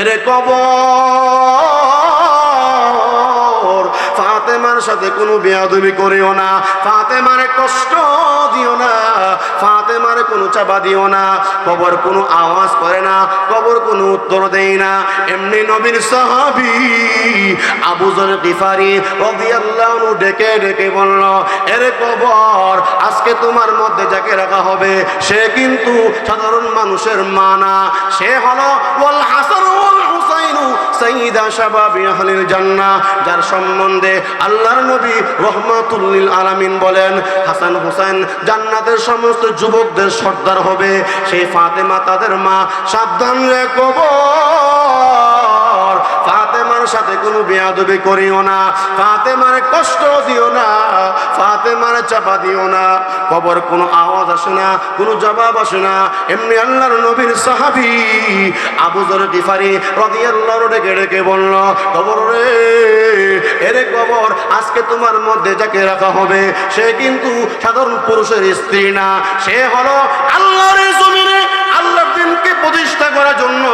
এরে কবর। ফাতেমার সাথে কোনো বেয়াদবি করিও না। ফাতেমারে কষ্ট দিও না। ফাতেমারে কোনো চাপা দিও না। কবর কোনো আওয়াজ করে না। কবর কোনো উত্তর দেয় না। এমনি নবীর সাহাবি আবু জর গিফারি রাদিয়াল্লাহু ডেকে ডেকে বলল, এরে কবর, আজকে তোমার মধ্যে যাকে রাখা হবে, সে কিন্তু সাধারণ মানুষের মানা সে হলো ওয়াল হাসান সাইয়্যিদা শাবাবি আহলিল জান্নাহ, যার সম্বন্ধে আল্লাহর নবী রহমাতুল্লিল আলামিন বলেন, হাসান হুসাইন জান্নাতের সমস্ত যুবকদের সর্দার হবে। সেই ফাতেমা তাদের মা, সাবধান রে কবর। সাথে কোনো বেয়াদবি করিও না। ফাতেমার কষ্ট দিও না, ফাতেমার চাপা দিও না। কবর কোনো আওয়াজ আসে না, কোনো জবাব আসে না। এমনি আল্লাহর নবীর সাহাবি আবু জর গিফারি রাদিয়াল্লাহু ডেকে ডেকে বলল, কবর রে, এরে কবর, আজকে তোমার মধ্যে যাকে রাখা হবে, সে কিন্তু সাধারণ পুরুষের স্ত্রী না। সে হলো আল্লাহর আল্লাহর প্রতিষ্ঠা করার জন্য,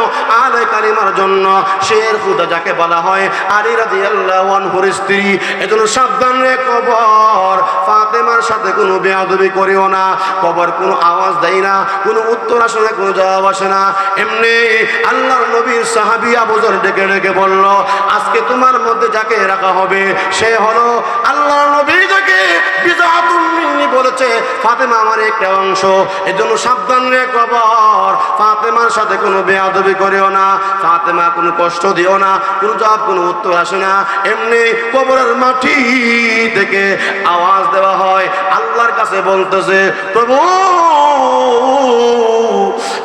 আলে কালিমার জন্য, শের খুদা যাকে বলা হয়, আলী রাজি আল্লাহ স্ত্রী। এজন্য সাবধান রে কবর। ফাতেমার সাথে কোনো বেয়াদবি করিও না। কবর কোনো আওয়াজ দেয় না, কোনো উত্তর আসে না, কোনো জবাব আসে না। এমনি আল্লাহর নবীর সাহাবি আবুজর ডেকে ডেকে বলল, আজকে তোমার মধ্যে যাকে রাখা হবে, সে হলো আল্লাহর নবী যাকে বলেছে। ফাতেমা আমার একটা অংশ। এজন্য সাবধান রে কবর। ফাতেমার সাথে কোনো বেয়াদবি করিও না, ফাতেমা কোনো কষ্ট দিও না, কোনো জবাব, কোনো উত্তর আসে না। এমনি কবরের মাটি থেকে আওয়াজ দেওয়া হয়, আল্লাহর কাছে বলতেছে, প্রভু,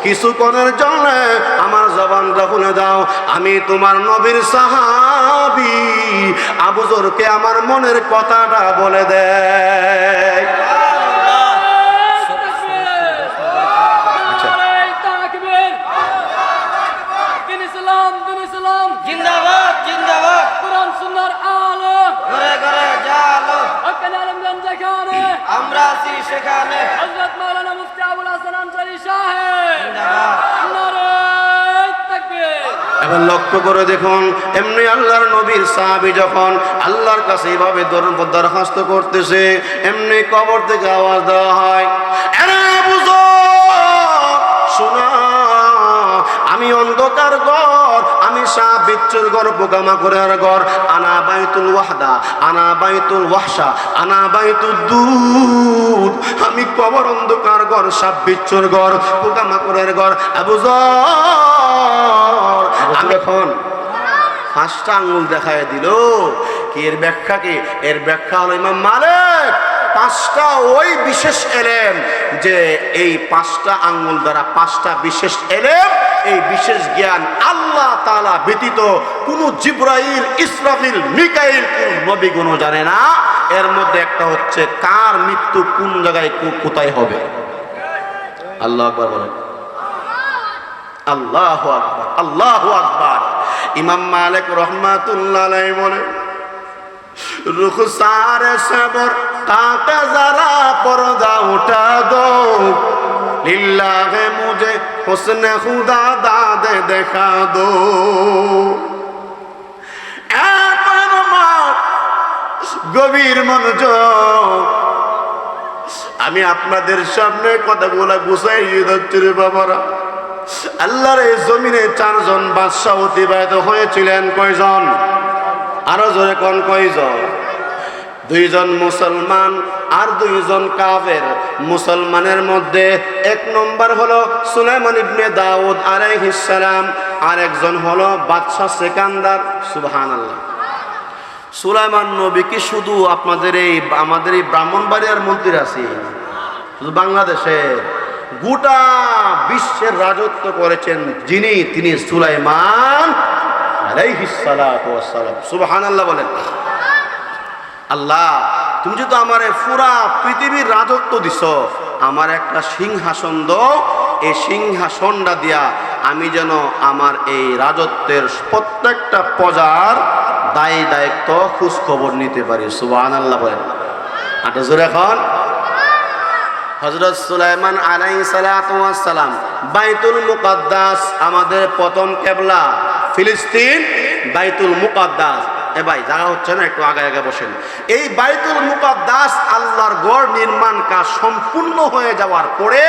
কিছুক্ষণের জন্য আমার জবানটা খুলে দাও, আমি তোমার নবীর সাহাবি আবুজরকে আমার মনের কথাটা বলে দেয় আচ্ছা। জিন্দাবাদ জিন্দাবাদ কোরআন সুন্নাহর আলো ঘরে ঘরে জালো হকানি আলমগঞ্জ যেখানে আমরা আছি সেখানে হযরত মাওলানা মুফতি আবুল হাসান আনসারী সাহেব। এবার লক্ষ্য করে দেখুন এমনি আল্লাহর নবীর সাহাবি যখন আল্লাহর কাছে এইভাবে দর- দরখাস্ত করতেছে এমনি কবর থেকে আওয়াজ দেওয়া হয় "আরে শোনা আমি অন্ধকার আমি সাপ বিচ্ছুর ঘর পোকামাকড়ের ঘর। আনা বাইতুল ওয়াহদা আনা বাইতুল ওয়াহসা আনা বাইতুল দুধ আমি কবর অন্ধকার ঘর সাপ বিচ্ছুর ঘর পোকামাকড়ের ঘর। আবু আমি এখন পাঁচটা আঙ্গুল দেখায় দিল। কি এর ব্যাখ্যা কি? এর ব্যাখ্যা হলো ইমাম মালিক। পাঁচটা ওই বিশেষ এলেম যে এই পাঁচটা আঙ্গুল দ্বারা পাঁচটা বিশেষ এলেম, এই বিশেষ জ্ঞান আল্লাহ তালা ব্যতীত কোন জিব্রাইল, ইসরাফিল, মিকাইল কোন নবী গুণ জানে না। এর মধ্যে একটা হচ্ছে কার মৃত্যু কোন জায়গায় কোথায় হবে? আল্লাহ আকবার বলেন। আল্লাহ আকবার আল্লাহ আকবার। ইমাম মালিক রহমাতুল্লাহ আলাইহি দেখা দো গভীর মনোযোগ। আমি আপনাদের সামনে কথাগুলো গুছাই ধরছি রে বাবারা। আল্লাহর এই জমিনে চারজন বাদশাহ অতিবাহিত হয়েছিলেন কয়জন? আরও জোরে কোন কয়জন দুইজন মুসলমান আর দুইজন কাফের। মুসলমানের মধ্যে এক নম্বর হলো সুলাইমান ইবনে দাউদ আলাইহিস সালাম আর একজন হলো বাদশাহ সেকান্দার। সুবহান আল্লাহ সুলাইমান নবী কি শুধু আপনাদের এই, আমাদের এই ব্রাহ্মণবাড়িয়ার মন্ত্রী আছে? শুধু বাংলাদেশে? গোটা বিশ্বের রাজত্ব করেছেন যিনি, তিনি সুলাইমান সালাম বলেন। আল্লাহ, তুমি যদি আমার পুরা পৃথিবীর রাজত্ব দিছ, আমার একটা সিংহাসন দাও, এই সিংহাসনটা দিয়া আমি যেন আমার এই রাজত্বের প্রত্যেকটা প্রজার দায়ী দায়িত্ব খোঁজ খবর নিতে পারি। সুবাহ আল্লাহ বলেন। আটা এখন। হজরত সুলাইমান আলাই সালাম বাইতুল মুকাদ্দাস, আমাদের প্রথম কেবলা। ফিলিস্তিন, বাইতুল মুকাদ্দাস। এ ভাই জায়গা হচ্ছে না, একটু আগে আগে বসেন। এই বাইতুল মুকাদ্দাস আল্লাহর গড় নির্মাণ কাজ সম্পূর্ণ হয়ে যাওয়ার পরে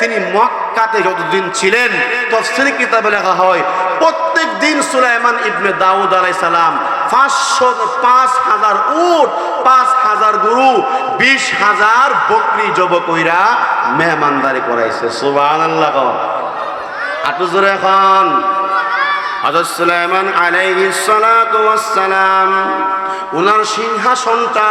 তিনি মক্কাতে যতদিন ছিলেন, তফসিলি কিতাবে লেখা হয় প্রত্যেক দিন সুলাইমান ইবনে দাউদ আলাই সালাম পাঁচশো পাঁচ হাজার উট, পাঁচ হাজার গরু, বিশ হাজার বকরি জব কইরা মেহমানদারি করাইছে। সুবাহ আল্লাহ আটু জোরে এখন। হজরত সুলাইমান আলাইহিস সালাতু ওয়াসসালাম, উনার সিংহাসনটা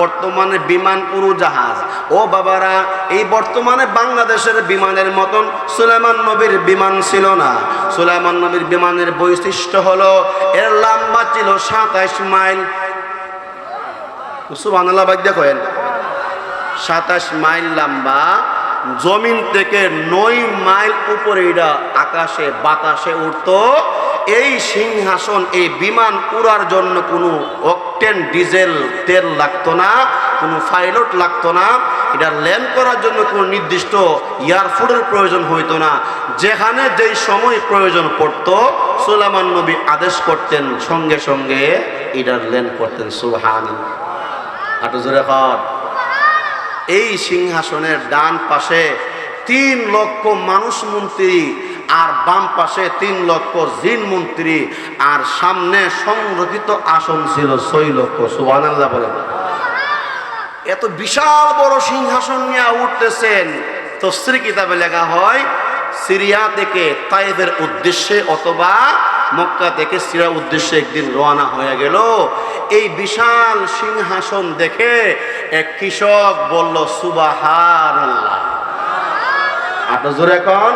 বর্তমানে বিমান উড়োজাহাজ। ও বাবারা, এই বর্তমানে বাংলাদেশের বিমানের মতন সুলাইমান নবীর বিমান ছিল না। সুলাইমান নবীর বিমানের বৈশিষ্ট্য হলো, এর লম্বা ছিল সাতাইশ মাইল। সুবহানাল্লাহ বাদ দেখেন সাতাশ মাইল লম্বা জমিন থেকে নয় মাইল উপরে এটা আকাশে, বাতাসে উঠত। এই সিংহাসন, এই বিমান উড়ার জন্য কোনো অকটেন, ডিজেল, তেল লাগতো না, কোনো পাইলট লাগতো না। এটা ল্যান্ড করার জন্য কোনো নির্দিষ্ট এয়ারফোর্টের প্রয়োজন হইতো না। যেখানে যেই সময় প্রয়োজন পড়ত, সুলাইমান নবী আদেশ করতেন, সঙ্গে সঙ্গে এটার ল্যান্ড করতেন। সুহান আটু জোরে এই সিংহাসনের ডান পাশে তিন লক্ষ মানুষ মন্ত্রী আর বাম পাশে তিন লক্ষ জিন মন্ত্রী। আর সামনে সংরক্ষিত আসন ছিল ছয় লক্ষ সুবান বলেন এত বিশাল বড় সিংহাসন নিয়ে উঠতেছেন। তফসির কিতাবে লেখা হয়, সিরিয়া থেকে তাইফের উদ্দেশ্যে অথবা মক্কা থেকে সিরিয়া উদ্দেশ্যে একদিন রওনা হয়ে গেল। এই বিশাল সিংহাসন দেখে এক কৃষক বলল সুবাহান আল্লাহ আপনার জোরে এখন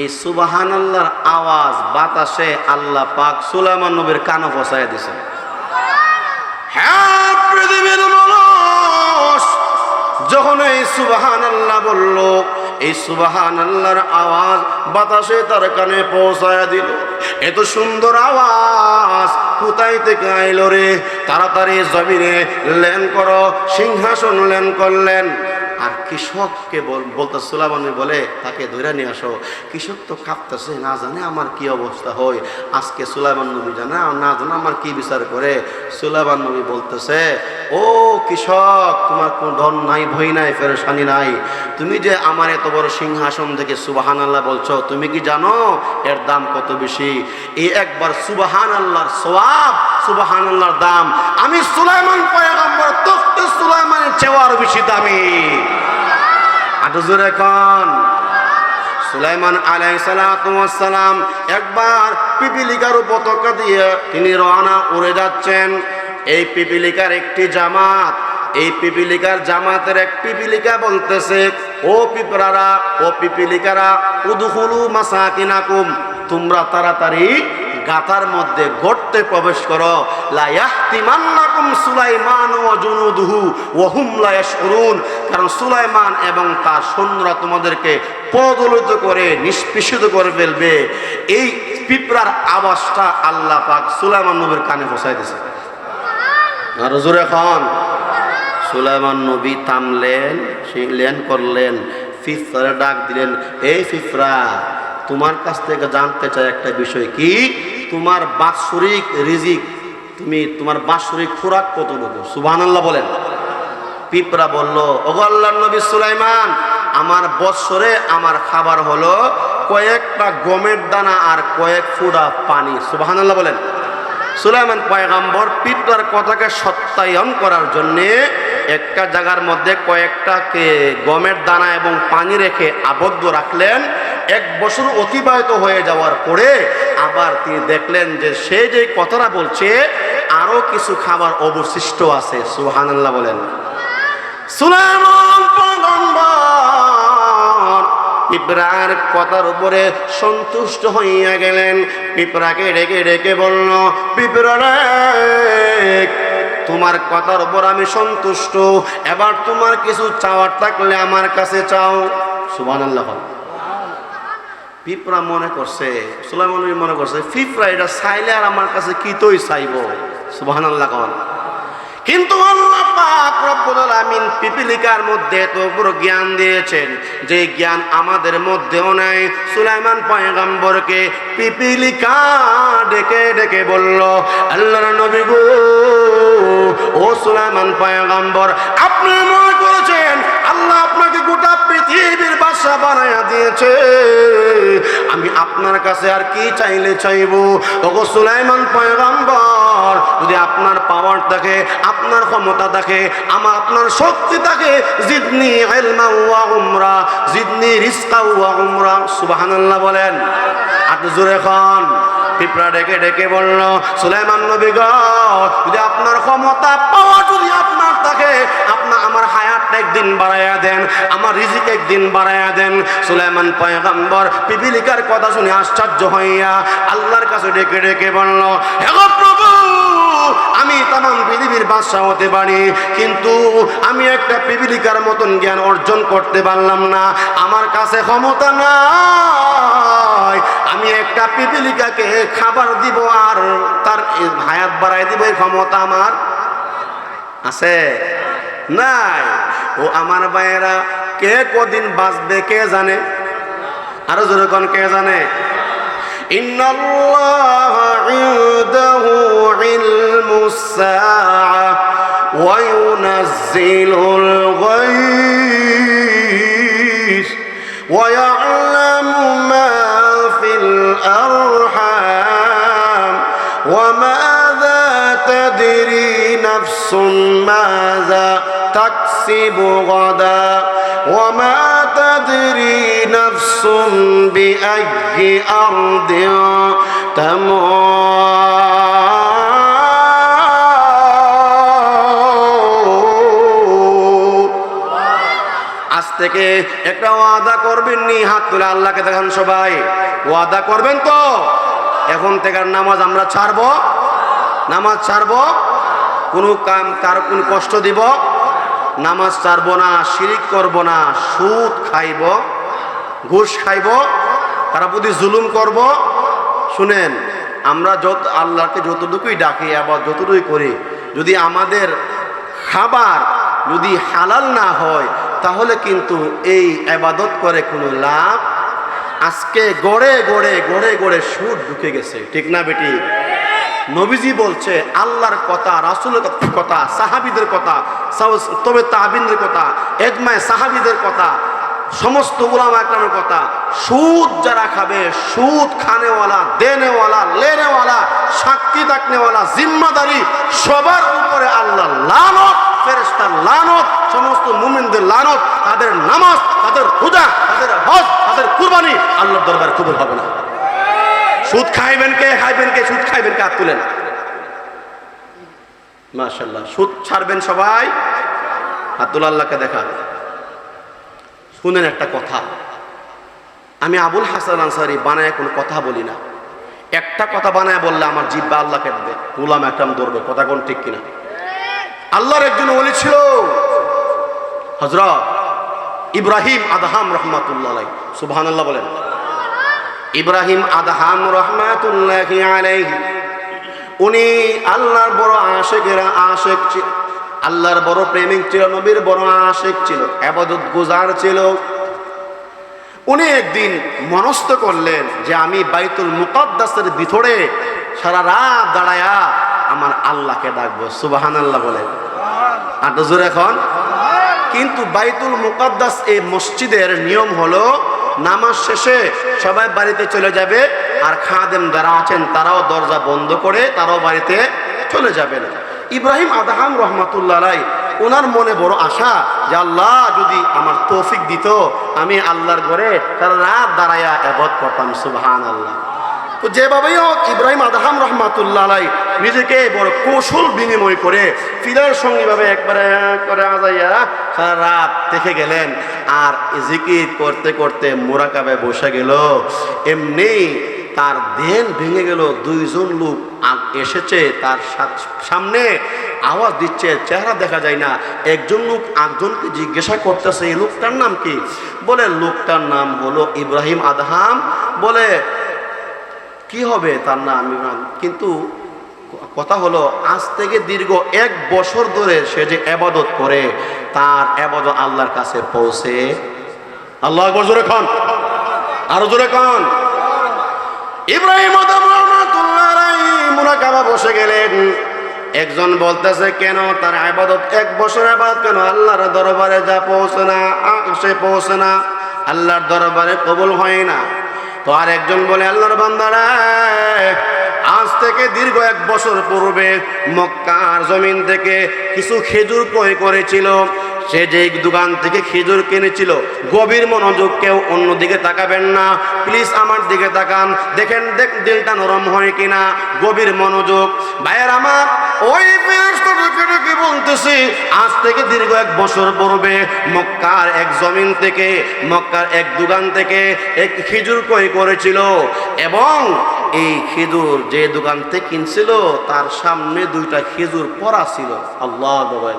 এই সুবাহান আল্লাহর আওয়াজ, বাতাসে আল্লাহ পাক সুলাইমান নবীর কানে ফসায় দিছে হ্যাঁ যখন এই সুবাহান আল্লাহ বলল এই সুবাহান আল্লাহর আওয়াজ বাতাসে তার কানে পৌঁছায় দিল। এত সুন্দর আওয়াজ কোথায় থেকে আইল রে? তাড়াতাড়ি জমিনে লেন করো, সিংহাসন লেন করলেন। আর কৃষককে বল, বলতে সুলাবানি বলে, তাকে ধরে নিয়ে আসো। কৃষক তো কাঁপতেছে, না জানে আমার কি অবস্থা হয়। আজকে সুলাইমান নবী জানে না জানে আমার কি বিচার করে। সুলাইমান নবী বলতেছে, ও কৃষক, তোমার কোনো ধন নাই, ভয় নাই ফেরসানি নাই। তুমি যে আমার এত বড় সিংহাসন থেকে সুবাহান আল্লাহ বলছো, তুমি কি জানো এর দাম কত বেশি? এই একবার সুবাহান আল্লাহর সোয়াব সুবাহান আল্লাহর দাম। আমি সুলাইমান পয়গম্বর, তখতে সুলাইমানের চেয়েও আরও বেশি দামি। আটো জোরে সুলাইমান আলাইসালাম একবার পিপিলিকার পতাকা দিয়ে তিনি রওনা উড়ে যাচ্ছেন। এই পিপিলিকার একটি জামাত, এই পিপিলিকার জামাতের এক পিপিলিকা বলতেছে, ও পিপরারা ও পিপিলিকারা উদহুলু মাসাকিনাকুম, তোমরা তাড়াতাড়ি গাতার মধ্যে গর্তে প্রবেশ করো। সুলাইমান কারণ সুলাইমান এবং তার সৈন্যরা তোমাদেরকে পদলিত করে, নিষ্পেষিত করে ফেলবে। এই পিঁপড়ার আওয়াজটা আল্লাহ পাক সুলাইমান নবীর কানে পৌঁছাই দিয়েছে। আর জোরে সুলাইমান নবী থামলেন করলেন ফিফরা ডাক দিলেন, এই ফিফরা, তোমার কাছ থেকে জানতে চাই একটা বিষয় কি? তোমার বাৎসরিক রিজিক, তুমি তোমার বাৎসরিক খোরাক কতটুকু সুবাহ আল্লাহ বলেন। পিঁপড়া বলল, ওগো আল্লাহ নবী সুলাইমান, আমার বৎসরে আমার খাবার হলো কয়েকটা গমের দানা আর কয়েক ফুটা পানি। সুবাহ আল্লাহ বলেন। সুলাইমান পয়গাম্বর পিঁপড়ার কথাকে সত্যায়ন করার জন্যে একটা জায়গার মধ্যে কয়েকটাকে গমের দানা এবং পানি রেখে আবদ্ধ রাখলেন। এক বছর অতিবাহিত হয়ে যাওয়ার পরে আবার তিনি দেখলেন যে সে যে কথাটা বলছে, আরও কিছু খাবার অবশিষ্ট আছে। সুহানাল্লাহ বলেন। সুলাইমান পিঁপড়ার কথার উপরে সন্তুষ্ট হইয়া গেলেন। পিঁপড়াকে ডেকে ডেকে বলল, পিঁপড়া তোমার কথার উপর আমি সন্তুষ্ট। এবার তোমার কিছু চাওয়ার থাকলে আমার কাছে চাও। সুবান আল্লাহ পিঁপড়া মনে করছে, সুলাইমান নবী মনে করছে, পিঁপড়া এটা চাইলে আর আমার কাছে কি তোই চাইব? সুবাহ কন। কিন্তু আল্লাহ পাক রব্বুল আলামিন পিপিলিকার মধ্যে এত বড় জ্ঞান দিয়েছেন, যে জ্ঞান আমাদের মধ্যেও নাই। সুলাইমান পয়গম্বরকে পিপিলিকা ডেকে ডেকে বলল, আল্লাহর নবী গো, ও সুলাইমান পয়গম্বর, আপনি মনে করেছেন আল্লাহ আপনাকে গোটা পৃথিবীর বাসা বানায়া দিয়েছে। আমি আপনার কাছে আর কি চাইলে চাইব? ওগো সুলাইমান পয়গম্বর, যদি আপনার পাওয়ার থাকে, আপনার ক্ষমতা থাকে আমার আপনার শক্তি থাকে, জিদনি ইলমা ওয়া উমরা, জিদনি রিজকা ওয়া উমরা। সুবহানাল্লাহ বলেন। আপনি জোরে খান। পিঁপড়া ডেকে ডেকে বলল, সুলাইমান নবী যদি আপনার ক্ষমতা পাওয়া যদি আপনার থাকে আপনার আমার হায়াতটা একদিন বাড়াইয়া দেন, আমার রিজিক একদিন বাড়াইয়া দেন। সুলাইমান পয়গম্বর পিপিলিকার কথা শুনে আশ্চর্য হইয়া আল্লাহর কাছে ডেকে ডেকে বলল, হে প্রভু, আমি তাম পৃথিবীর বাদশাহ হতে পারি, কিন্তু আমি একটা পিপিলিকার মতন জ্ঞান অর্জন করতে পারলাম না। আমার কাছে ক্ষমতা নাই। আমি একটা পিপিলিকাকে খাবার দিব আর তার হায়াত বাড়াই দিব, এই ক্ষমতা আমার আছে? নাই। ও আমার ভাইয়েরা কে কদিন বাঁচবে কে জানে আরো যেরকম কে জানে إن الله عنده علم الساعة وينزل الغيث ويعلم ما في الأرحام وماذا تدري نفس ماذا تكسب غدا وما تدري نفس بأي أرض تموت আজ থেকে একটা ওয়াদা করবেন নি হাত তুলে আল্লাহকে দেখান সবাই ওয়াদা করবেন তো এখন থেকে আর নামাজ আমরা ছাড়বো নামাজ ছাড়বো কোনো কাম কার কোন কষ্ট দিব নামাজ ছাড়বো না, শিরিক করব না, সুদ খাইব, ঘুষ খাইব তারা প্রতি জুলুম করব। শুনেন, আমরা যত আল্লাহকে যতটুকুই ডাকি আবার যতটুকুই করি, যদি আমাদের খাবার যদি হালাল না হয়, তাহলে কিন্তু এই আবাদত করে কোনো লাভ আজকে গড়ে গড়ে গড়ে গড়ে সুর ঢুকে গেছে। ঠিক না বেটি? নবীজি বলছে, আল্লাহর কথা, রাসুলের কথা, সাহাবিদের কথা তবে তাবিনদের কথা এজমায় সাহাবিদের কথা, সমস্ত উলামা একরামের কথা, সুদ যারা খাবে, সুদ খানেওয়ালা, দেনেওয়ালা, লেনেওয়ালা, সাক্ষী থাকনেওয়ালা, জিম্মাদারি, সবার উপরে আল্লাহ লানত ফেরেস্তার লানত, সমস্ত মুমিনদের লানত, তাদের নামাজ, তাদের পূজা তাদের হজ, তাদের কুরবানি আল্লাহর দরবার কবুল হবে না। সুদ খাইবেন কে খাইবেন কে, সুদ খাইবেন কে, হাত তুলেন। মাশাল্লাহ সুদ ছাড়বেন সবাই। আব্দুল আল্লাহকে দেখান। শুনেন একটা কথা। আমি আবুল হাসান আনসারি বানায় কোনো কথা বলি না। একটা কথা বানায় বললে আমার জিব্বা আল্লাহ কেটবে। গুলাম একরাম ধরবে, কথা কোন ঠিক কিনা? আল্লাহর একজন ওলি ছিল। হজরত ইব্রাহিম আদহাম রহমাতুল্লাহ সুবহান আল্লাহ বলেন। ইব্রাহিম আদহাম রহমাতুল্লাহ আলাইহি। উনি আল্লাহর বড় আশেকেরা, আশেক আল্লাহর বড় প্রেমিক ছিল, নবীর বড় আশেক ছিল, আবাদত গুজার ছিল। উনি একদিন মনস্থ করলেন যে আমি বাইতুল মুকদ্দাসের ভিতরে সারা রাত দাঁড়ায়া আমার আল্লাহকে ডাকবো সুবাহান আল্লাহ বলে। আর জোর এখন কিন্তু বাইতুল মুকদ্দাস এই মসজিদের নিয়ম হলো নামাজ শেষে সবাই বাড়িতে চলে যাবে আর খাদেম যারা আছেন তারাও দরজা বন্ধ করে তারাও বাড়িতে চলে যাবেন ইব্রাহিম আদাহাম রহমাতুল্লাহ রাই ওনার মনে বড় আশা যে আল্লাহ যদি আমার তৌফিক দিত, আমি আল্লাহর ঘরে তার রাত দাঁড়াইয়া এবদ করতাম সুবহান আল্লাহ তো যেভাবেই হোক, ইব্রাহিম আদাহাম রহমাতুল্লাহ আলাই নিজেকে বড় কৌশল বিনিময় করে ফিরার সঙ্গে ভাবে একবারে করে আজাইয়া সারা রাত দেখে গেলেন। আর জিকির করতে করতে মোরাকাবে বসে গেল। এমনি তার দেন ভেঙে গেল। দুইজন লোক এসেছে, তার সামনে আওয়াজ দিচ্ছে, চেহারা দেখা যায় না। একজন লোক একজনকে জিজ্ঞাসা করতেছে, এই লোকটার নাম কি? বলে, লোকটার নাম হলো ইব্রাহিম আদহাম। বলে কি হবে তার নাম ইমরান? কিন্তু কথা হলো, আজ থেকে দীর্ঘ এক বছর ধরে সে যে আবাদত করে, তার আবাদত আল্লাহর কাছে পৌঁছে। আল্লাহ জোরে খান। আরও জোরে খান। ইব্রাহিম বসে গেলেন। একজন বলতেছে, কেন তার আবাদত এক বছর আবাদত কেন আল্লাহর দরবারে যা পৌঁছে না সে পৌঁছে না। আল্লাহর দরবারে কবুল হয় না। তো আর একজন বলে, আল্লাহর বান্দারা, আজ থেকে দীর্ঘ এক বছর পূর্বে মক্কার জমিন থেকে কিছু খেজুর ক্রয় করেছিল। সে যে দোকান থেকে খেজুর কিনেছিল, গভীর মনোযোগ কেউ অন্যদিকে তাকাবেন না। প্লিজ আমার দিকে তাকান। দেখেন, দেখ, দিলটা নরম হয় কিনা, গভীর মনোযোগ। ভাইয়ের আমার, ওই বলতেছি? আজ থেকে দীর্ঘ এক বছর পূর্বে মক্কার এক জমিন থেকে, মক্কার এক দোকান থেকে এক খেজুর ক্রয় করেছিল। এবং এই খেজুর যে দোকান থেকে কিনছিল, তার সামনে দুইটা খেজুর পড়া ছিল। আল্লাহ বলেন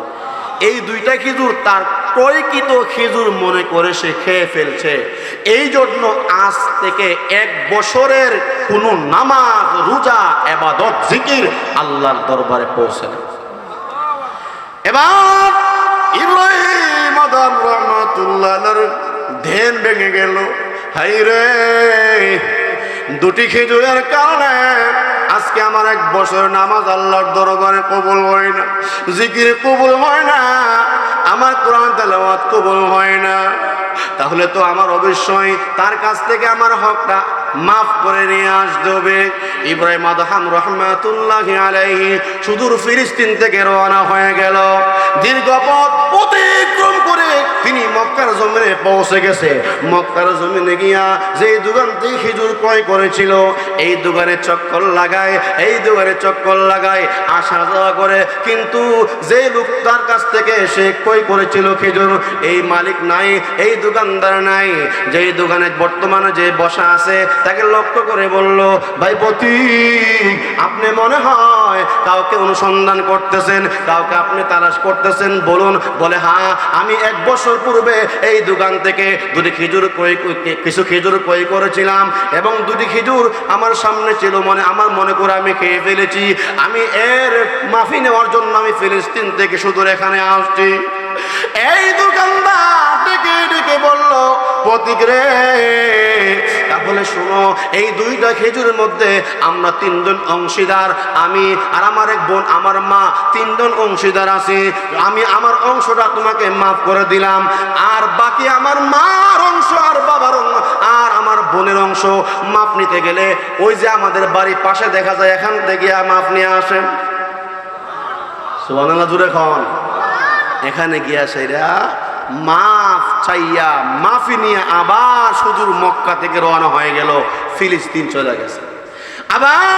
এই দুইটা খেজুর তার ক্রয়কৃত খেজুর মনে করে সে খেয়ে ফেলছে। এই জন্য আজ থেকে এক বছরের কোনো নামাজ, রোজা, এবাদত, জিকির আল্লাহর দরবারে পৌঁছে এবার ইব্রাহিম আদম রহমাতুল্লাহর ধ্যান ভেঙে গেল। হাই রে দুটি খেজুরের কারণে আজকে আমার এক বছর নামাজ আল্লাহর দরবারে কবুল হয় না। জিকির কবুল হয় না। আমার কোরআন তেলাওয়াত কবুল হয় না। তাহলে তো আমার অবশ্যই তার কাছ থেকে আমার হকটা মাফ করে নিয়ে আসতে হবে। ইব্রাহিম আদহাম রহমাতুল্লাহ আলাইহি সুদূর ফিলিস্তিন থেকে রওনা হয়ে গেল। দীর্ঘ পথ করে তিনি মক্কার জমিনে পৌঁছে গেছে। মক্কার জমিনে গিয়া যে দোকান থেকে খেজুর ক্রয় করেছিল, এই দোকানে চক্কর লাগায়, এই দোকানে চক্কর লাগায়, আসা যাওয়া করে। কিন্তু যে লোক তার কাছ থেকে সে ক্রয় করেছিল খেজুর, এই মালিক নাই, এই দোকানদার নাই। যেই দোকানে বর্তমানে যে বসা আছে, তাকে লক্ষ্য করে বলল, ভাই প্রতীক আপনি মনে হয় কাউকে অনুসন্ধান করতেছেন, কাউকে আপনি তালাশ করতেছেন? বলুন। বলে হ্যাঁ আমি এক বছর পূর্বে এই দোকান থেকে দুটি খেজুর ক্রয় কিছু খেজুর ক্রয় করেছিলাম এবং দুটি খেজুর আমার সামনে ছিল মনে আমার মনে করে আমি খেয়ে ফেলেছি। আমি এর মাফি নেওয়ার জন্য আমি ফিলিস্তিন থেকে সুদূর এখানে আসছি। এই দোকানদার ডেকে ডেকে বলল, প্রতীক রে, তাহলে শোনো, এই দুইটা খেজুরের মধ্যে আমরা তিনজন অংশীদার, আমি আর আমার এক বোন, আমার মা তিনজন অংশীদার আছি। আমি আমার অংশটা তোমাকে মাফ করে দিলাম, আর বাকি আমার মার অংশ, আর বাবার অংশ আর আমার বোনের অংশ মাপ নিতে গেলে ওই যে আমাদের বাড়ির পাশে দেখা যায়, এখান থেকে মাপ নিয়ে আসেন। সুবহানাল্লাহ জুড়ে খাওয়ান এখানে গিয়া সেরা মাফ চাইয়া, মাফি নিয়ে আবার সুদূর মক্কা থেকে রওনা হয়ে গেল, ফিলিস্তিন চলে গেছে। আবার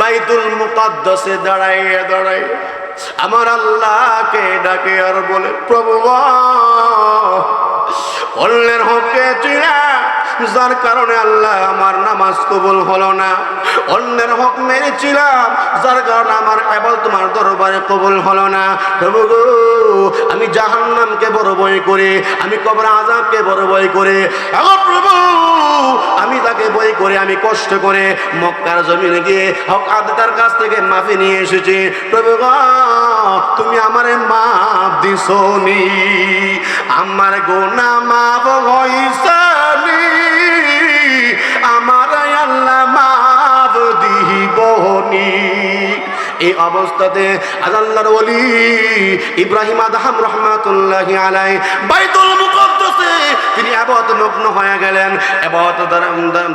বাইতুল মুকাদ্দাসে দাঁড়াইয়া দাঁড়াইয়া আমার আল্লাহকে ডাকে আর বলে, প্রভু অন্যের হকে চিনা যার কারণে আল্লাহ আমার নামাজ কবুল হলো না। অন্যের হক মেরেছিলাম যার কারণে আমার এবার তোমার দরবারে কবুল হলো না। প্রভু গো, আমি জাহান্নামকে বড় বই করে আমি কবর আজাবকে বড় বই করে। প্রভু আমি তাকে বই করে আমি কষ্ট করে মক্কার জমিনে গিয়ে হক আদার কাছ থেকে মাফি নিয়ে এসেছি। প্রভু তুমি আমারে মাফ দিসনি আমার গোনা মাফ হইসানি এই অবস্থাতে আল্লাহর ওলি ইব্রাহিম আদহাম রহমাতুল্লাহ আলাই বাইতুল মুকদ্দাসে তিনি আবাদত মগ্ন হয়ে গেলেন, আবাদত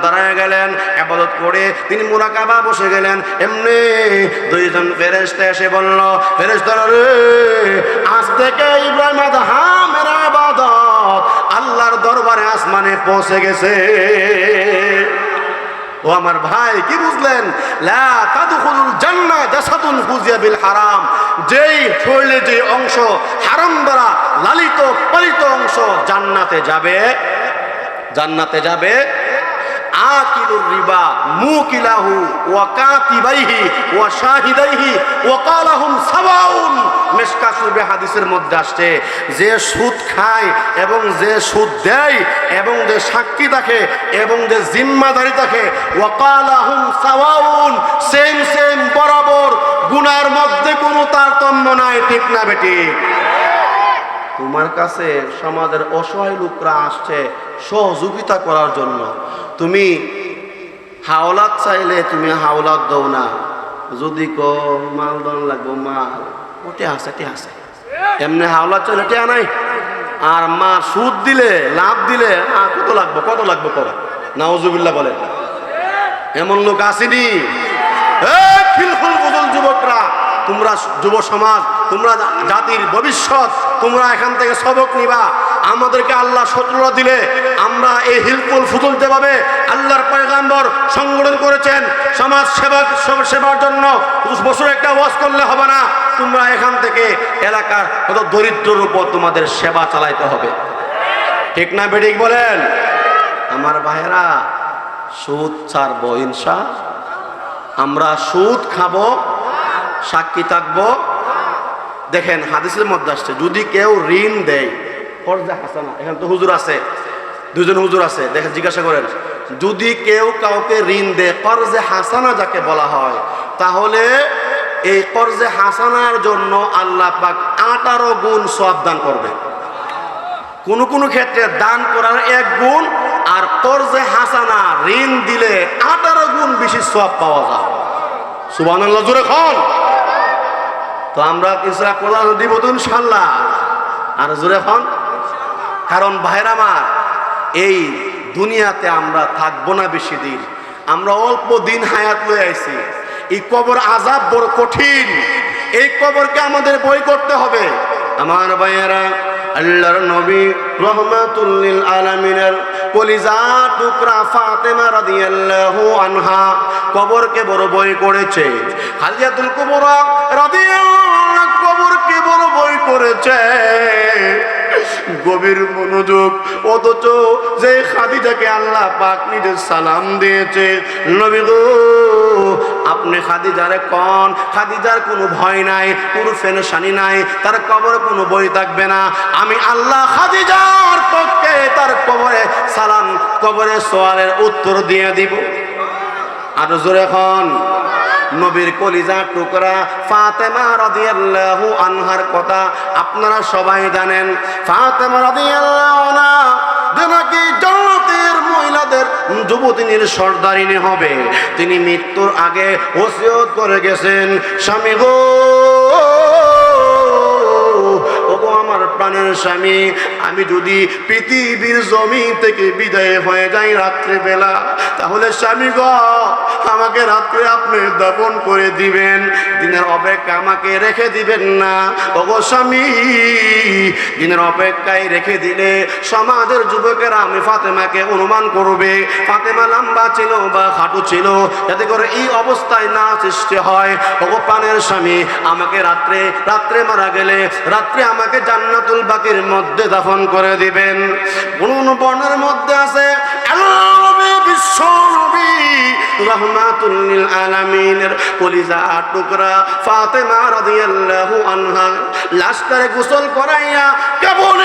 দাঁড়ায় গেলেন, আবাদত করে তিনি মুরাকাবা বসে গেলেন। এমনি দুইজন ফেরেশতা এসে বলল, ফেরেশতারা রে, আজ থেকে ইব্রাহিম আদহামের আবাদত আল্লাহর দরবারে আসমানে পৌঁছে গেছে। ও আমার ভাই, কি বুঝলেন? হারাম। যেই শরীরে যে অংশ হারাম দ্বারা লালিত, পালিত অংশ জান্নাতে যাবে জান্নাতে যাবে আকিলুর রিবা মুকিলাহু ওয়া কাতিবাইহি ওয়া শাহিদাইহি ওয়া হাদিসের মধ্যে আসছে, যে সুদ খায় এবং যে সুদ দেয় এবং যে সাক্ষী থাকে এবং যে জিম্মাদারি থাকে, ওয়া সেম সেম বরাবর গুনার মধ্যে কোনো তারতম্য নাই, ঠিক না বেটি? তোমার কাছে সমাজের অসহায় লোকরা আসছে সহযোগিতা করার জন্য। তুমি হাওলাত চাইলে তুমি হাওলাত দাও না। যদি ক মাল দন লাগবো, মাল। ওটে আছে তে আছে। এমনি হাওলাত চাইলে টেয়া নাই। আর মা সুদ দিলে, লাভ দিলে কত লাগবো কত লাগবো কর নাওজুবিল্লাহ বলে এমন লোক আসেনি। যুবকরা, তোমরা যুব সমাজ, তোমরা জাতির ভবিষ্যৎ, তোমরা এখান থেকে সবক নিবা। আমাদেরকে আল্লাহ সতর্কতা দিলে আমরা এই হিলফুল ফুতুল যেভাবে আল্লাহর পয়গাম্বর সংগঠন করেছেন, সমাজ সেবা সেবার জন্য বছর একটা ওয়াজ করলে হবে না। তোমরা এখান থেকে এলাকার কত দরিদ্রর উপর তোমাদের সেবা চালাইতে হবে। ঠিক না বেডিক বলেন? আমার ভাইয়েরা, সুদ ছাড়বো ইনসা আমরা সুদ খাব, সাক্ষী থাকব। দেখেন, হাদিসের মধ্যে আসছে, যদি কেউ ঋণ দেয় ফরজা হাসানা, এখানে তো হুজুর আছে দুজন হুজুর আছে, দেখেন জিজ্ঞাসা করেন, যদি কেউ কাউকে ঋণ দেয় কর্জে হাসানা যাকে বলা হয়, তাহলে এই কর্জে হাসানার জন্য আল্লাহ পাক আঠারো গুণ সব দান করবে। কোন কোন ক্ষেত্রে দান করার এক গুণ, আর কর্জে হাসানা ঋণ দিলে আঠারো গুণ বেশি সব পাওয়া যায়। সুবান জোরে খন তো আমরা ইসরা কোরআন দিব তো ইনশাল্লাহ আর জোরে খন কারণ ভাইরা আমার, এই দুনিয়াতে আমরা থাকব না বেশি দিন। আমরা অল্প দিন হায়াত লয়ে আইছি। এই কবর আজাব বড় কঠিন। এই কবরকে আমাদের বই করতে হবে। আমার ভাইয়েরা, আল্লাহর নবী রহমাতুল্লিল আলামিনের কলিজা টুকরা ফাতেমা রাদিয়াল্লাহু আনহা কবরকে বড় বই করেছে। খালিয়াতুল কুবরা রাদিয়াল্লাহু কবরকে বড় বই করেছে। গভীর মনোযোগ, অথচ যে খাদিজাকে আল্লাহ পাক নিজের সালাম দিয়েছে, নবী গো, আপনি খাদিজারে কন, খাদিজার কোনো ভয় নাই, কোনো ফেনশানি নাই, তার কবরে কোনো বই থাকবে না। আমি আল্লাহ খাদিজার পক্ষে তার কবরে সালাম, কবরে সোয়ালের উত্তর দিয়ে দিব। আর জোরে খন নবীর কলিজা টুকরা ফাতেমা রাদিয়াল্লাহু আনহার কথা আপনারা সবাই জানেন। ফাতেমা রাদিয়াল্লাহু আনহা নাকি জান্নাতের মহিলাদের যুবতিনীর সর্দারিনী হবে। তিনি মৃত্যুর আগে ওসিয়ত করে গেছেন, স্বামী গো আমার প্রাণের স্বামী, আমি যদি পৃথিবীর জমি থেকে বিদায় হয়ে যাই রাত্রেবেলা, তাহলে স্বামী গ আমাকে রাত্রে আপনি দাপন করে দিবেন। দিনের অপেক্ষা আমাকে রেখে দিবেন না। ওগো স্বামী দিনের অপেক্ষায় রেখে দিলে সমাজের যুবকেরা আমি ফাতেমাকে অনুমান করবে। ফাতেমা লম্বা ছিল বা খাটু ছিল যাতে করে এই অবস্থায় না সৃষ্টি হয়। ওগো প্রাণের স্বামী আমাকে রাত্রে রাত্রে মারা গেলে রাত্রে আমাকে জান্নাতুল বাকির মধ্যে দাফন করে দিবেন। কোন বর্ণের মধ্যে আছে নবী, বিশ্ব নবী রহমাতুল্লিল আলামিনের কলিজা টুকরা আনহা লাশটারে গোসল করাইয়া কাবর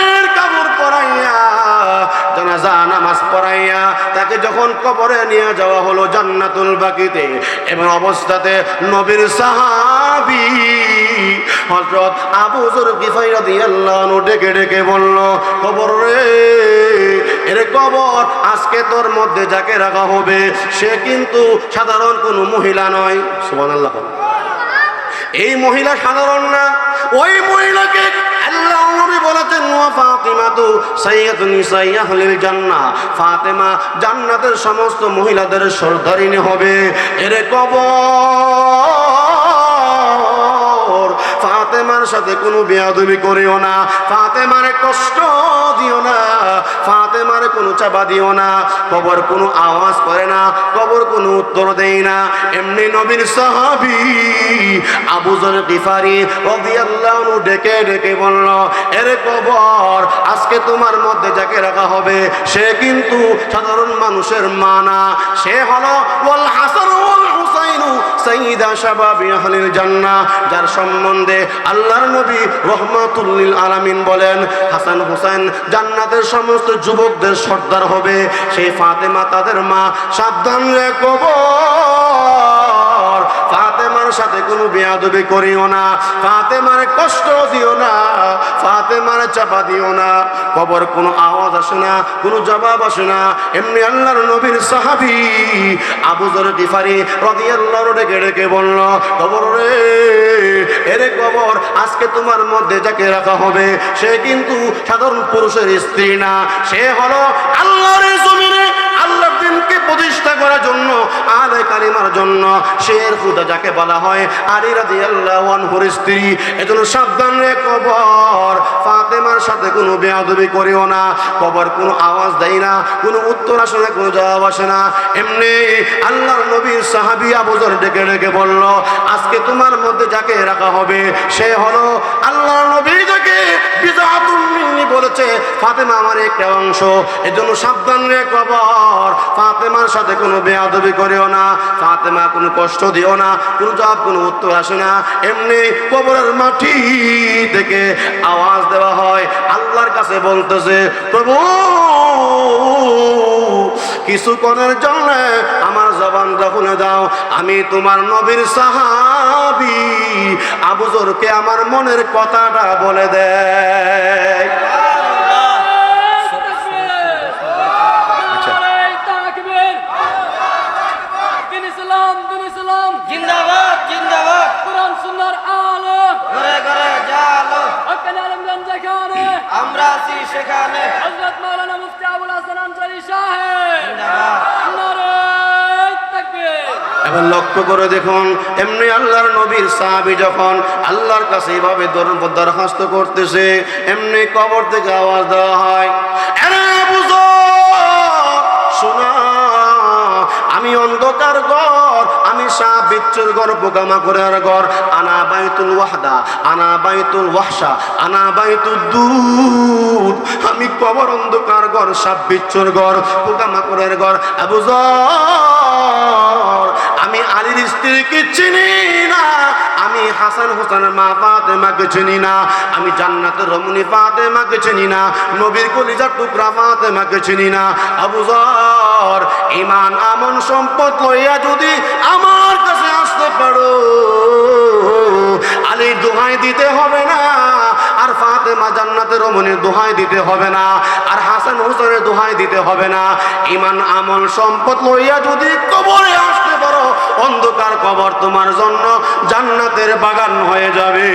জানাজা, নামাজ পড়াইয়া, তাকে যখন কবরে নিয়ে যাওয়া হলো জান্নাতুল বাকিতে এবং অবস্থাতে নবীর সাহাবী রাদিয়াল্লাহু ডেকে ডেকে বলল কবর রে, এর কবর আজকে তোর মধ্যে যাকে রাখা হবে, সে কিন্তু সাধারণ কোনো মহিলা নয়। সুবহানাল্লাহ এই মহিলা সাধারণ না, ওই মহিলাকে আল্লাহ নবী বলেছেন ফাতেমা জান্নাতের সমস্ত মহিলাদের সর্দারিনী হবে। এর কবর ফাতেমার সাথে কোনো বেয়াদবি করিও না, ফাতেমারে কষ্ট দিও না, ফাতেমারে কোনো চাপা দিও না, কবর কোনো আওয়াজ করে না, কবর কোনো উত্তর দেয় না। এমনি নবীর সাহাবি আবু জর গিফারি রাদিয়াল্লাহু আনহু ডেকে ডেকে বলল, এর কবর, আজকে তোমার মধ্যে যাকে রাখা হবে, সে কিন্তু সাধারণ মানুষের মানা সে হলো হাসান যার সম্বন্ধে আল্লাহর নবী রহমাতুল্লিল আলামিন বলেন, হাসান হুসাইন জান্নাতের সমস্ত যুবকদের সর্দার হবে। সেই ফাতেমা তাদের মা, সাবধান রে কবর। সাথে কোনো বেয়াদবি করিও না, ফাতেমার কষ্ট দিও না, ফাতেমার চাপা দিও না। কবর কোনো আওয়াজ আসে না, কোনো জবাব আসে না। এমনি আল্লাহর নবীর সাহাবি আবু জর গিফারি রাদিয়াল্লাহু ডেকে ডেকে বলল, কবর রে, এরে কবর, আজকে তোমার মধ্যে যাকে রাখা হবে, সে কিন্তু সাধারণ পুরুষের স্ত্রী না, সে হলো আল্লাহর দিনকে প্রতিষ্ঠা করার জন্য, আলে কালিমার জন্য, শের খুদা যাকে বলা হয়, আলী রাজি আল্লাহ স্ত্রী। এজন্য সাবধান রে কবর। ফাতেমার সাথে কোনো বেয়াদবি করিও না। কবর কোনো আওয়াজ দেয় না, কোনো উত্তর আসে না, কোনো জবাব আসে না। এমনি আল্লাহর নবীর সাহাবি আবুজর ডেকে ডেকে বলল, আজকে তোমার মধ্যে যাকে রাখা হবে, সে হলো আল্লাহর নবী যাকে বলেছে। ফাতেমা আমার একটা অংশ। এজন্য সাবধান রে কবর। ফাতেমার সাথে কোনো বেয়াদবি করিও না, ফাতেমা কোনো কষ্ট দিও না, কোনো জবাব, কোনো উত্তর আসে না। এমনি কবরের মাটি থেকে আওয়াজ দেওয়া হয়, আল্লাহর কাছে বলতেছে, প্রভু, কিছুক্ষণের জন্য আমার জবানটা খুলে দাও, আমি তোমার নবীর সাহাবি আবুজরকে আমার মনের কথাটা বলে দেয় তাকবীর দিন ইসলাম দিন ইসলাম জিন্দাবাদ জিন্দাবাদ কোরআন সুন্নাহর আলো ঘরে ঘরে জালো হকানি আলমগঞ্জ যেখানে আমরা আছি সেখানে হযরত মাওলানা মুফতি আবুল হাসান আনসারী সাহেব জিন্দাবাদ নারে তাকবীর লক্ষ্য করে দেখুন, এমনি আল্লাহর নবীর সাহাবি যখন আল্লাহর কাছে এইভাবে দর- দরখাস্ত করতেছে, এমনি কবর থেকে আওয়াজ দেওয়া হয়, "এরে আবু শোনা, আমি অন্ধকার ঘর, আমি সাপ বিচ্ছুর গড় ঘর, পোকামাকড়ের ঘর, আনা বাইতুল ওয়াহদা, আনা বাইতুল ওয়াহসা আনা বাইতুল দুধ, আমি কবর অন্ধকার ঘর, সাপ বিচ্ছুর ঘর, পোকামাকড়ের ঘর, আবু যর আমি আলীর স্ত্রীকে চিনি না, আমি হাসান হোসেনের মা ফাতেমাকে চিনি না, আমি জান্নাতের রমণী ফাতেমাকে চিনি না, নবীর কলিজার টুকরা ফাতেমাকে চিনি না। আবু যর ইমান আমন সম্পদ লইয়া যদি আমার কাছে আসতে পারো আলীর দোহাই দিতে হবে না, আর ফাতেমা জান্নাতের রমণীর দোহাই দিতে হবে না, আর হাসান হোসেনের দোহাই দিতে হবে না। ইমান আমল সম্পদ লইয়া যদি কবরে আসতে অন্ধকার কবর তোমার জন্য জান্নাতের বাগান হয়ে যাবে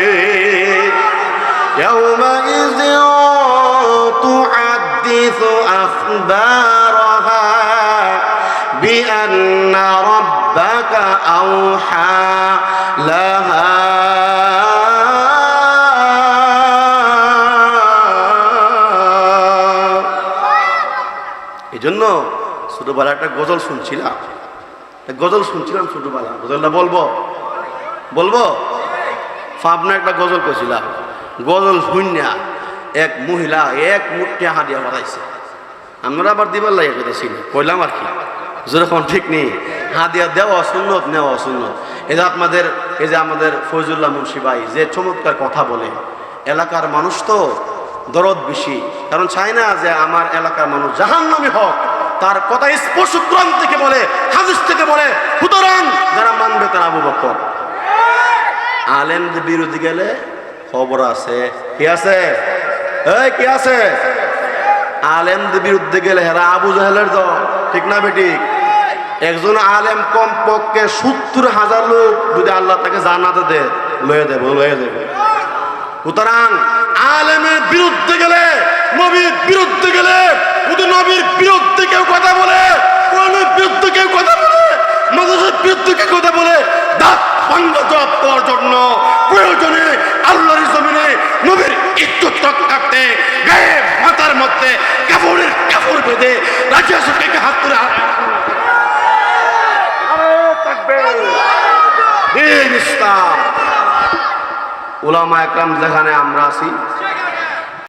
يومئذ تحدث أخبارها بأن ربك أوحى لها এই জন্য ছোটবেলা একটা গজল শুনছিলাম একটা গজল শুনছিলাম ছোটবেলা গজলটা বলব? বলব? পাবনা একটা গজল করছিলাম গজল শুনিয়া এক মহিলা এক মুঠে হাদিয়া বাড়াইছে আমরা আবার দিবার লাগে করেছি কইলাম আর কি। যেরকম ঠিক নেই। হাদিয়া দেওয়া সুন্নত নেওয়া সুন্নত এই যে আপনাদের, এই যে আমাদের ফৈজুল্লাহ মুন্সি ভাই যে চমৎকার কথা বলে, এলাকার মানুষ তো দরদ বেশি। কারণ চায় না যে আমার এলাকার মানুষ জাহান্নামি হোক। তার কথা স্পর্শ কোরআন থেকে বলে, হাদিস থেকে বলে, সুতরাং যারা মানবে তারা আবু বকর। আলেমদের বিরোধী গেলে খবর আছে। কি আছে? এই, কি আছে? আলেমদের বিরুদ্ধে গেলে হেরা আবু জাহেলের দল। ঠিক না বেটি? একজন আলেম কম পক্ষে সত্তর হাজার লোক যদি আল্লাহ তাকে জানাতে দে, লয়ে দেব লয়ে দেব। সুতরাং আলেমের বিরুদ্ধে গেলে, নবীর বিরুদ্ধে গেলে শুধু নবীর বিরুদ্ধে কেউ কথা বলে, কোরআনের বিরুদ্ধে কেউ কথা বলে, মাদ্রাসার বিরুদ্ধে কেউ কথা বলে, দাঁত জবাব পাওয়ার জন্য প্রয়োজনে আল্লাহর জমিনে নবীর ইজ্জত গায়ে মাথার মধ্যে কাপড়ের কাপড় বেঁধে রাজিয়া সরকারকে হাত করে হাত ওলামা একরাম যেখানে আমরা আছি